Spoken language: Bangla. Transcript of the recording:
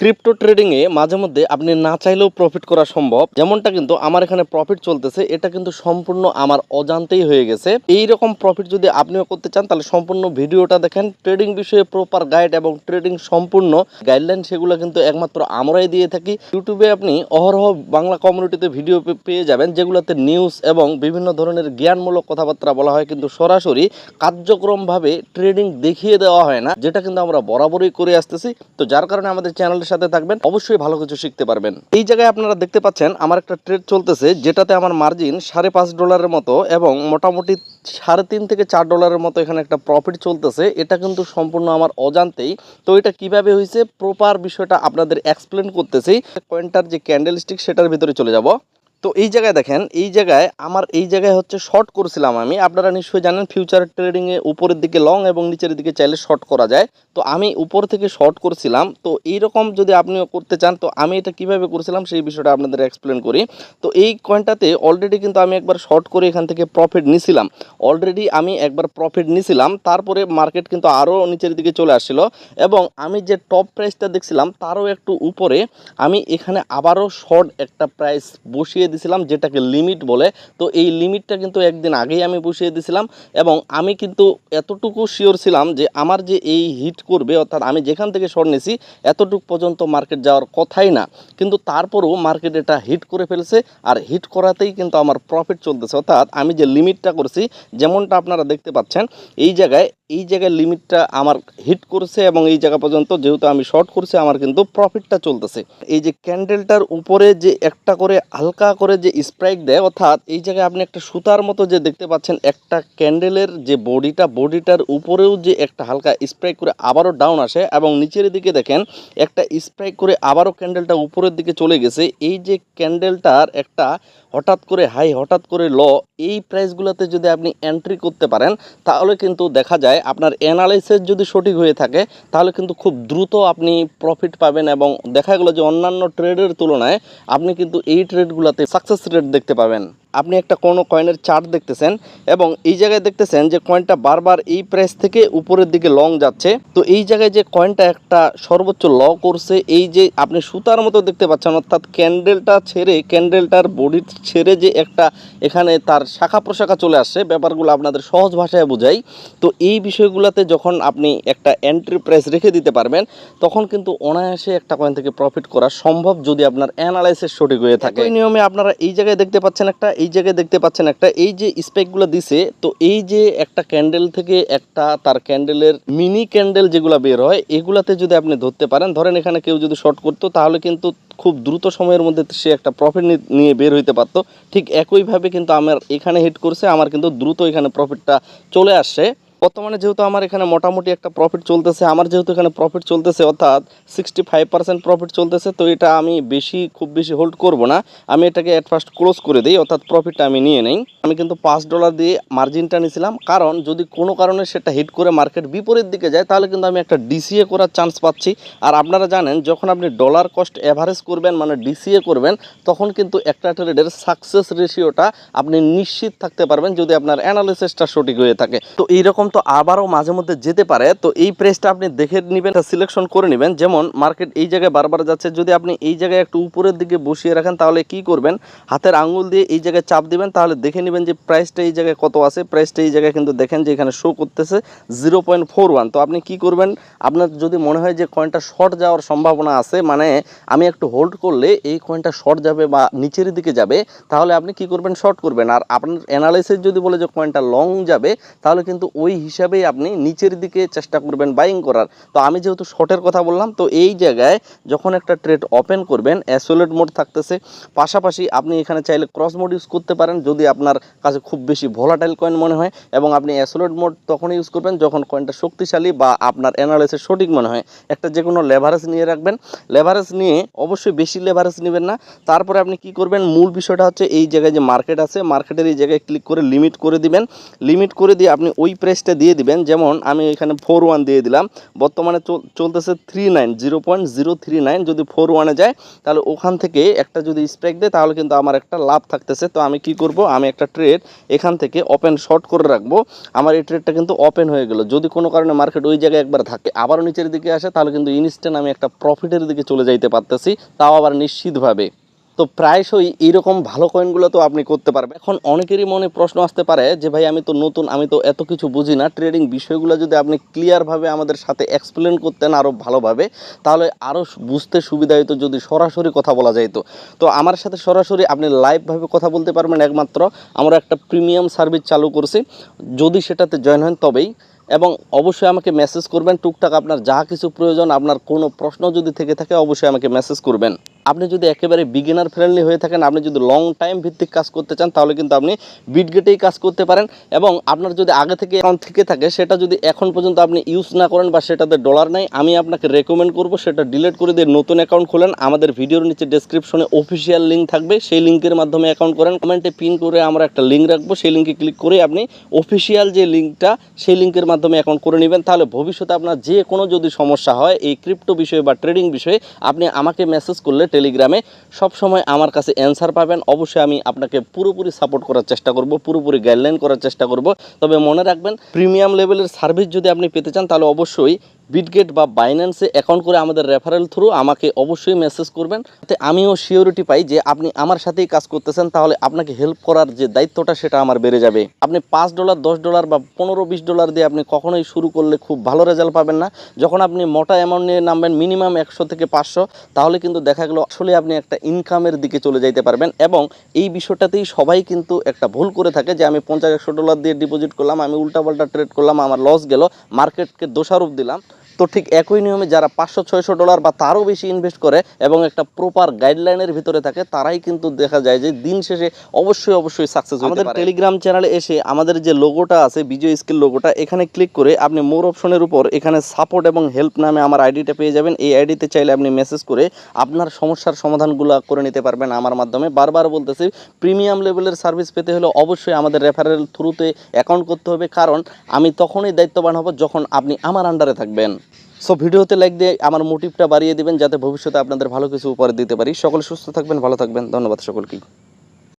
ক্রিপ্টো ট্রেডিংয়ে মাঝে মধ্যে আপনি না চাইলেও প্রফিট করা সম্ভব। যেমনটা কিন্তু আমার এখানে প্রফিট চলতেছে, এটা কিন্তু সম্পূর্ণ আমার অজান্তেই হয়ে গেছে। এই রকম প্রফিট যদি আপনিও করতে চান, তাহলে সম্পূর্ণ ভিডিওটা দেখেন। ট্রেডিং বিষয়ে প্রপার গাইড এবং ট্রেডিং সম্পূর্ণ গাইডলাইন সেগুলো কিন্তু একমাত্র আমরাই দিয়ে থাকি। ইউটিউবে আপনি অহরহ বাংলা কমিউনিটিতে ভিডিও পেয়ে যাবেন, যেগুলোতে নিউজ এবং বিভিন্ন ধরনের জ্ঞানমূলক কথাবার্তা বলা হয়। কিন্তু সরাসরি কার্যক্রমভাবে ট্রেডিং দেখিয়ে দেওয়া হয় না, যেটা কিন্তু আমরা বরাবরই করে আসতেছি। তো যার কারণে আমাদের সাথে থাকবেন, অবশ্যই ভালো কিছু শিখতে পারবেন। এই জায়গায় আপনারা দেখতে পাচ্ছেন, আমার একটা ট্রেড চলতেছে, যেটাতে আমার মার্জিন সাড়ে পাঁচ ডলারের মতো এবং মোটামুটি সাড়ে তিন থেকে চার ডলারের মতো এখানে একটা প্রফিট চলতেছে। এটা কিন্তু সম্পূর্ণ আমার অজান্তেই। তো এটা কীভাবে হয়েছে প্রপার বিষয়টা আপনাদের এক্সপ্লেন করতেছি। কয়েনটার যে ক্যান্ডেল স্টিক সেটার ভিতরে চলে যাব। তো এই জায়গায় দেখেন, এই জায়গায় আমার, এই জায়গায় হচ্ছে শর্ট করছিলাম আমি। আপনারা নিশ্চয়ই জানেন ফিউচার ট্রেডিংয়ে উপরের দিকে লং এবং নিচের দিকে চাইলে শর্ট করা যায়। তো আমি উপর থেকে শর্ট করছিলাম। তো এই রকম যদি আপনিও করতে চান, তো আমি এটা কীভাবে করছিলাম সেই বিষয়টা আপনাদের এক্সপ্লেন করি। তো এই কয়েনটাতে অলরেডি কিন্তু আমি একবার শর্ট করে এখান থেকে প্রফিট নিছিলাম। অলরেডি আমি একবার প্রফিট নিছিলাম। তারপরে মার্কেট কিন্তু আরও নিচের দিকে চলে আসছিল। এবং আমি যে টপ প্রাইসটা দেখছিলাম, তারও একটু উপরে আমি এখানে আবারও শর্ট একটা প্রাইস বসিয়ে দিছিলাম, যেটাকে লিমিট বলে। তো এই লিমিটটা কিন্তু একদিন আগেই আমি বসিয়ে দিছিলাম এবং আমি কিন্তু এতটুকু শিওর ছিলাম যে আমার যে এই হিট করবে, অর্থাৎ আমি যেখান থেকে শর্ট নিছি, এতটুকু পর্যন্ত মার্কেট যাওয়ার কথাই না। কিন্তু তারপরেও মার্কেট এটা হিট করে ফেলছে আর হিট করাতেই কিন্তু আমার প্রফিট চলতেছে। অর্থাৎ আমি যে লিমিটটা করছি, যেমনটা আপনারা দেখতে পাচ্ছেন, এই জায়গায় এই জায়গায় লিমিটটা আমার হিট করছে এবং এই জায়গা পর্যন্ত যেহেতু আমি শর্ট করছি, আমার কিন্তু প্রফিটটা চলতেছে। এই যে ক্যান্ডেলটার উপরে যে একটা করে হালকা করে যে স্প্রাইক দেয়, অর্থাৎ এই জায়গায় আপনি একটা সুতার মতো যে দেখতে পাচ্ছেন, একটা ক্যান্ডেলের যে বডিটা বডিটার উপরেও যে একটা হালকা স্প্রাইক করে আবারও ডাউন আসে এবং নিচের দিকে দেখেন, একটা স্প্রাইক করে আবারও ক্যান্ডেলটা উপরের দিকে চলে গেছে। এই যে ক্যান্ডেলটার একটা হঠাৎ করে, হাই, হঠাৎ করে ল, এই প্রাইসগুলোতে যদি আপনি এন্ট্রি করতে পারেন, তাহলে কিন্তু দেখা যায় আপনার অ্যানালাইসিস যদি সঠিক হয়ে থাকে, তাহলে কিন্তু খুব দ্রুত আপনি প্রফিট পাবেন এবং দেখা গেলো যে অন্যান্য ট্রেডের তুলনায় আপনি কিন্তু এই ট্রেডগুলোতে সাকসেস রেট দেখতে পাবেন। আপনি একটা কোনো কয়েনের চার্ট দেখতেছেন এবং এই জায়গায় দেখতেছেন যে কয়েনটা বারবার এই প্রাইস থেকে উপরের দিকে লং যাচ্ছে। তো এই জায়গায় যে কয়েনটা একটা সর্বোচ্চ ল করছে, এই যে আপনি সুতার মতো দেখতে পাচ্ছেন, অর্থাৎ ক্যান্ডেলটা ছেড়ে ক্যান্ডেলটার বডি ছেড়ে যে একটা এখানে তার শাখা প্রশাখা চলে আসছে, ব্যাপারগুলো আপনাদের সহজ ভাষায় বোঝাই। তো এই বিষয়গুলোতে যখন আপনি একটা এন্ট্রি প্রাইস রেখে দিতে পারবেন, তখন কিন্তু অনায়াসে একটা কয়েন থেকে প্রফিট করা সম্ভব যদি আপনার অ্যানালাইসিস সঠিক হয়ে থাকে। এই নিয়মে আপনারা এই জায়গায় দেখতে পাচ্ছেন একটা, এই জায়গায় দেখতে পাচ্ছেন একটা, এই যে স্পেকগুলো দিছে, তো এই যে একটা ক্যান্ডেল থেকে একটা তার ক্যান্ডেলের মিনি ক্যান্ডেল যেগুলো বের হয়, এগুলাতে যদি আপনি ধরতে পারেন, ধরেন এখানে কেউ যদি শর্ট করতো, তাহলে কিন্তু খুব দ্রুত সময়ের মধ্যে সে একটা প্রফিট নিয়ে বের হইতে পারত। ঠিক একইভাবে কিন্তু আমার এখানে হিট করছে, আমার কিন্তু দ্রুত এখানে প্রফিটটা চলে আসছে। বর্তমানে যেহেতু আমার এখানে মোটামুটি একটা প্রফিট চলতেছে, আমার যেহেতু এখানে প্রফিট চলতেছে, অর্থাৎ সিক্সটি ফাইভ পার্সেন্ট প্রফিট চলতেছে, তো এটা আমি বেশি, খুব বেশি হোল্ড করব না। আমি এটাকে অ্যাট ফার্স্ট ক্লোজ করে দিই, অর্থাৎ প্রফিটটা আমি নিয়ে নেই। আমি কিন্তু পাঁচ ডলার দিয়ে মার্জিনটা নিয়েছিলাম, কারণ যদি কোনো কারণে সেটা হিট করে মার্কেট বিপরীত দিকে যায়, তাহলে কিন্তু আমি একটা ডিসিএ করার চান্স পাচ্ছি। আর আপনারা জানেন, যখন আপনি ডলার কস্ট অ্যাভারেজ করবেন মানে ডিসিএ করবেন, তখন কিন্তু একটা ট্রেডের সাকসেস রেশিওটা আপনি নিশ্চিত থাকতে পারবেন, যদি আপনার অ্যানালিসিসটা সঠিক হয়ে থাকে। তো এইরকম তো আবারও মাঝে মধ্যে যেতে পারে, তো এই প্রেসটা আপনি দেখে নেবেন সিলেকশন করে নেবেন। যেমন মার্কেট এই জায়গায় বারবার যাচ্ছে, যদি আপনি এই জায়গায় একটু উপরের দিকে বসিয়ে রাখেন, তাহলে কি করবেন? হাতের আঙুল দিয়ে এই জায়গায় চাপ দিবেন, তাহলে দেখে নেবেন যে প্রাইসটা এই জায়গায় কত আছে। প্রাইসটা এই জায়গায় কিন্তু দেখেন যে এখানে শো করতেছে জিরো পয়েন্ট ফোর ওয়ান তো আপনি কি করবেন? আপনার যদি মনে হয় যে কয়েনটা শর্ট যাওয়ার সম্ভাবনা আছে মানে আমি একটু হোল্ড করলে এই কয়েনটা শর্ট যাবে বা নিচের দিকে যাবে, তাহলে আপনি কি করবেন? শর্ট করবেন। আর আপনার অ্যানালাইসিস যদি বলে যে কয়েনটা লং যাবে, তাহলে কিন্তু ওই হিসাবেই আপনি নিচের দিকে চেষ্টা করবেন বাইং করার। তো আমি যেহেতু শর্টের কথা বললাম, তো এই জায়গায় যখন একটা ট্রেড ওপেন করবেন অ্যাসোলেট মোড থাকতেছে। পাশাপাশি আপনি এখানে চাইলে ক্রস মোড ইউজ করতে পারেন, যদি আপনার কাছে খুব বেশি ভোলাটাইল কয়েন মনে হয় এবং আপনি অ্যাসোলেট মোড তখন ইউজ করবেন, যখন কয়েনটা শক্তিশালী বা আপনার অ্যানালাইসিস সঠিক মনে হয়। একটা যে কোনো লেভারেজ নিয়ে রাখবেন। লেভারেজ নিয়ে অবশ্যই বেশি লেভারেজ নেবেন না। তারপরে আপনি কি করবেন? মূল বিষয়টা হচ্ছে এই জায়গায় যে মার্কেট আছে মার্কেটের এই জায়গায় ক্লিক করে লিমিট করে দিবেন। লিমিট করে দিয়ে আপনি ওই প্রেসটা প্রাইসটা দিয়ে দিবেন। যেমন আমি এখানে ফোর ওয়ান দিয়ে দিলাম। বর্তমানে চল- চলতেছে three nine zero point zero three nine যদি ফোর ওয়ানে যায়, তাহলে ওখান থেকে একটা যদি স্প্রেক দেয়, তাহলে কিন্তু আমার একটা লাভ থাকতেছে। তো আমি কি করব? আমি একটা ট্রেড এখান থেকে ওপেন শর্ট করে রাখব। আমার এই ট্রেডটা কিন্তু ওপেন হয়ে গেল। যদি কোনো কারণে মার্কেট ওই জায়গায় একবার থাকে, আবারও নিচের দিকে আসে, তাহলে কিন্তু ইনস্ট্যান্ট আমি একটা প্রফিটের দিকে চলে যাইতে পারতেছি। তাও আবার নিশ্চিতভাবে। তো প্রায়শই এইরকম ভালো কয়েনগুলো তো আপনি করতে পারবেন। এখন অনেকেরই মনে প্রশ্ন আসতে পারে যে, ভাই, আমি তো নতুন, আমি তো এত কিছু বুঝি না। ট্রেডিং বিষয়গুলো যদি আপনি ক্লিয়ারভাবে আমাদের সাথে এক্সপ্লেন করতেন আরও ভালোভাবে, তাহলে আরও বুঝতে সুবিধা হতো যদি সরাসরি কথা বলা যাইত। তো আমার সাথে সরাসরি আপনি লাইভভাবে কথা বলতে পারবেন একমাত্র। আমরা একটা প্রিমিয়াম সার্ভিস চালু করছি। যদি সেটাতে জয়েন হন তবেই। এবং অবশ্যই আমাকে মেসেজ করবেন। টুকটাক আপনার যা কিছু প্রয়োজন, আপনার কোনো প্রশ্ন যদি থেকে থাকে, অবশ্যই আমাকে মেসেজ করবেন। আপনি যদি একেবারে বিগিনার ফ্রেন্ডলি হয়ে থাকেন, আপনি যদি লং টাইম ভিত্তিক কাজ করতে চান, তাহলে কিন্তু আপনি বিটগেটেই কাজ করতে পারেন। এবং আপনার যদি আগে থেকে অ্যাকাউন্ট থেকে থাকে, সেটা যদি এখন পর্যন্ত আপনি ইউজ না করেন বা সেটাতে ডলার নাই, আমি আপনাকে রেকমেন্ড করব, সেটা ডিলিট করে দিয়ে নতুন অ্যাকাউন্ট খোলেন। আমাদের ভিডিওর নিচে ডেসক্রিপশনে অফিসিয়াল লিঙ্ক থাকবে, সেই লিঙ্কের মাধ্যমে অ্যাকাউন্ট করেন। কমেন্টে পিন করে আমরা একটা লিঙ্ক রাখব, সেই লিঙ্কে ক্লিক করে আপনি অফিসিয়াল যে লিঙ্কটা সেই লিঙ্কের মাধ্যমে অ্যাকাউন্ট করে নেবেন। তাহলে ভবিষ্যতে আপনার যে কোনো যদি সমস্যা হয়, এই ক্রিপ্টো বিষয়ে বা ট্রেডিং বিষয়ে আপনি আমাকে মেসেজ করলে টেলিগ্রামে সবসময় আমার কাছে অ্যান্সার পাবেন। অবশ্যই আমি আপনাকে পুরোপুরি সাপোর্ট করার চেষ্টা করব, পুরোপুরি গাইডলাইন করার চেষ্টা করব। তবে মনে রাখবেন প্রিমিয়াম লেভেলের সার্ভিস যদি আপনি পেতে চান, তাহলে অবশ্যই বিটগেট বা বাইন্যান্সে অ্যাকাউন্ট করে আমাদের রেফারেল থ্রু আমাকে অবশ্যই মেসেজ করবেন। যাতে আমিও সিওরিটি পাই যে আপনি আমার সাথেই কাজ করতেছেন, তাহলে আপনাকে হেল্প করার যে দায়িত্বটা সেটা আমার বেড়ে যাবে। আপনি পাঁচ ডলার দশ ডলার বা পনেরো, বিশ ডলার দিয়ে আপনি কখনোই শুরু করলে খুব ভালো রেজাল্ট পাবেন না। যখন আপনি মোটা অ্যামাউন্ট নিয়ে নামবেন মিনিমাম একশো থেকে পাঁচশো, তাহলে কিন্তু দেখা গেলো আসলে আপনি একটা ইনকামের দিকে চলে যাইতে পারবেন। এবং এই বিষয়টাতেই সবাই কিন্তু একটা ভুল করে থাকে যে আমি পঞ্চাশ, একশো ডলার দিয়ে ডিপোজিট করলাম, আমি উল্টাপাল্টা ট্রেড করলাম, আমার লস গেল মার্কেটকে দোষারোপ দিলাম। তো ঠিক একই নিয়মে যারা পাঁচশো ছয়শো ডলার বা তারও বেশি ইনভেস্ট করে এবং একটা প্রপার গাইডলাইনের ভিতরে থাকে তারাই কিন্তু দেখা যায় যে দিন শেষে অবশ্যই অবশ্যই সাকসেস আমাদের টেলিগ্রাম চ্যানেলে এসে আমাদের যে লোগোটা আছে বিজয় স্কিল লোগোটা এখানে ক্লিক করে আপনি মোর অপশনের উপর এখানে সাপোর্ট এবং হেল্প নামে আমার আইডিটা পেয়ে যাবেন। এই আইডিতে চাইলে আপনি মেসেজ করে আপনার সমস্যার সমাধানগুলো করে নিতে পারবেন আমার মাধ্যমে। বারবার বলতেছি প্রিমিয়াম লেভেলের সার্ভিস পেতে হলে অবশ্যই আমাদের রেফারেল থ্রুতে অ্যাকাউন্ট করতে হবে। কারণ আমি তখনই দায়িত্ববান হব যখন আপনি আমার আন্ডারে থাকবেন। সো ভিডিওতে লাইক দিয়ে আমার মোটিভটা বাড়িয়ে দিবেন, যাতে ভবিষ্যতে আপনাদের ভালো কিছু উপহার দিতে পারি। সকলে সুস্থ থাকবেন, ভালো থাকবেন। ধন্যবাদ সকলকেই